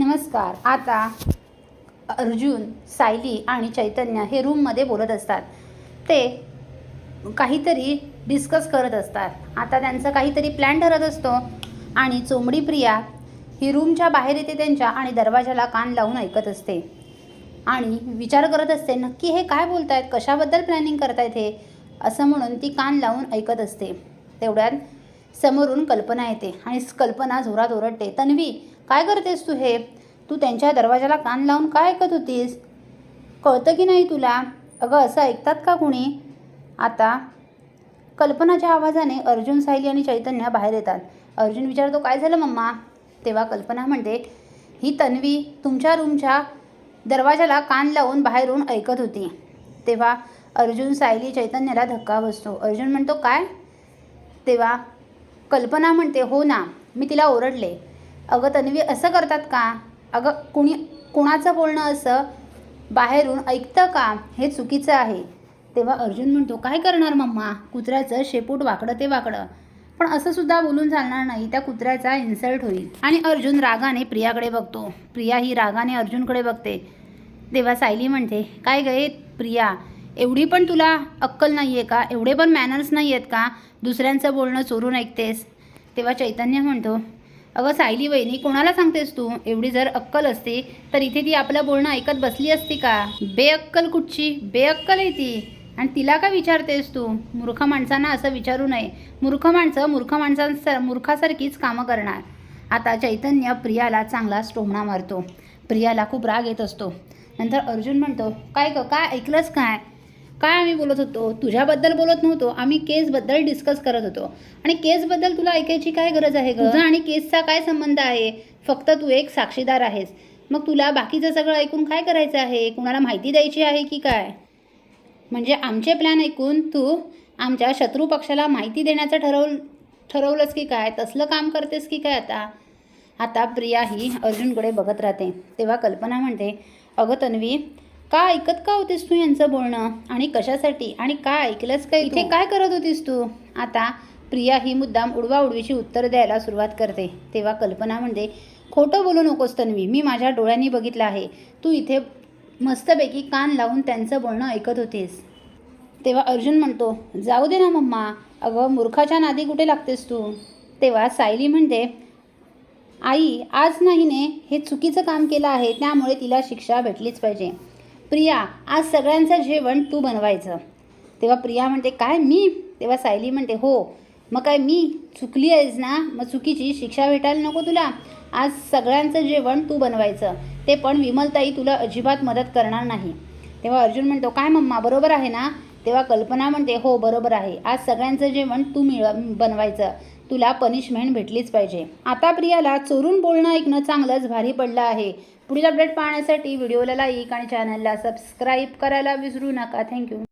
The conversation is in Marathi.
नमस्कार. आता अर्जुन सायली आणि चैतन्य हे रूममध्ये बोलत असतात. ते काहीतरी डिस्कस करत असतात. आता त्यांचा काहीतरी प्लॅन ठरत असतो आणि चोंबडी प्रिया ही रूमच्या बाहेर येते त्यांच्या आणि दरवाजाला कान लावून ऐकत असते. आणि विचार करत असते नक्की हे काय बोलतायत? कशाबद्दल प्लॅनिंग करतायत हे? असं म्हणून ती कान लावून ऐकत असते. तेवढ्यात समोरून कल्पना येते आणि कल्पना जोरात ओरडते तन्वी काय करतेस तू हे? तू त्यांच्या दरवाजाला कान लावून काय ऐकत होतीस? कळतं की नाही तुला? अगं असं ऐकतात का कुणी? आता कल्पनाच्या आवाजाने अर्जुन सायली आणि चैतन्य बाहेर येतात. अर्जुन विचारतो काय झालं मम्मा? तेव्हा कल्पना म्हणते ही तन्वी तुमच्या रूमच्या दरवाजाला कान लावून बाहेरून ऐकत होती. तेव्हा अर्जुन सायली चैतन्याला धक्का बसतो. अर्जुन म्हणतो काय? तेव्हा कल्पना म्हणते हो ना मी तिला ओरडले. अगं तन्वी असं करतात का? अगं कुणी कुणाचं बोलणं असं बाहेरून ऐकतं का? हे चुकीचं आहे. तेव्हा अर्जुन म्हणतो काय करणार मम्मा? कुत्र्याचं शेपूट वाकडं ते वाकडं. पण असं सुद्धा बोलून चालणार नाही. त्या कुत्र्याचा इन्सल्ट होईल. आणि अर्जुन रागाने प्रियाकडे बघतो. प्रिया ही रागाने अर्जुनकडे बघते. तेव्हा सायली म्हणते काय गे प्रिया? एवढी पण तुला अक्कल नाही आहे का? एवढे पण मॅनर्स नाही आहेत का? दुसऱ्यांचं बोलणं चोरून ऐकतेस. तेव्हा चैतन्य म्हणतो अगं सायली वहिनी कोणाला सांगतेस तू? एवढी जर अक्कल असती तर इथे ती आपलं बोलणं ऐकत बसली असती का? बेअक्कल कुठची? बेअक्कल आहे ती. आणि तिला का विचारतेस तू? मूर्ख माणसांना असं विचारू नये. मूर्ख माणसं मूर्ख माणसांसर मूर्खासारखीच कामं करणार. आता चैतन्य प्रियाला चांगला स्टोमणा मारतो. प्रियाला खूप राग येत असतो. नंतर अर्जुन म्हणतो काय ग काय ऐकलंच काय? काय आम्ही बोलत होतो? तुझ्याबद्दल बोलत नव्हतो. आम्ही केसबद्दल डिस्कस करत होतो. आणि केसबद्दल तुला ऐकायची काय गरज आहे ग? तुझा आणि केसचा काय संबंध आहे? फक्त तू एक साक्षीदार आहेस. मग तुला बाकीचं सगळं ऐकून काय करायचं आहे? कुणाला माहिती द्यायची आहे की काय? म्हणजे आमचे प्लॅन ऐकून तू आमच्या शत्रू पक्षाला माहिती देण्याचं ठरवलं ठरवलंस की काय? तसलं काम करतेस की काय आता? आता प्रिया ही अर्जुनकडे बघत राहते. तेव्हा कल्पना म्हणते अगं तन्वी का ऐकत का होतीस तू यांचं बोलणं? आणि कशासाठी? आणि काय ऐकलंस का इथे काय करत होतीस तू? आता प्रिया ही मुद्दाम उडवाउडवीची उत्तर द्यायला सुरुवात करते. तेव्हा कल्पना म्हणते खोटं बोलू नकोस तन्वी मी माझ्या डोळ्यांनी बघितलं आहे. तू इथे मस्तपैकी कान लावून त्यांचं बोलणं ऐकत होतीस. तेव्हा अर्जुन म्हणतो जाऊ दे ना मम्मा अगं मूर्खाच्या नादी कुठे लागतेस तू? तेव्हा सायली म्हणते आई आज नाहीने हे चुकीचं काम केलं आहे त्यामुळे तिला शिक्षा भेटलीच पाहिजे. प्रिया आज सगळ्यांचं जेवण तू बनवायचं. तेव्हा प्रिया म्हणते काय मी? तेव्हा सायली म्हणते हो. मग काय मी चुकली आहेस ना? मग चुकीची शिक्षा भेटायला नको तुला. आज सगळ्यांचं जेवण तू बनवायचं. ते पण विमलताई तुला अजिबात मदत करणार नाही. तेव्हा अर्जुन म्हणतो काय मम्मा बरोबर आहे ना? तेव्हा कल्पना म्हणते हो बरोबर आहे. आज सगळ्यांचं जेवण तू मिळ बनवायचं. तुला पनिशमेंट भेटलीच पाहिजे. आता प्रियाला चोरून बोलणं ऐकणं चांगलंच भारी पडलं आहे. पुढील अपडेट पाहण्यासाठी व्हिडिओला लाईक आणि चॅनलला सबस्क्राईब करायला विसरू नका. थँक्यू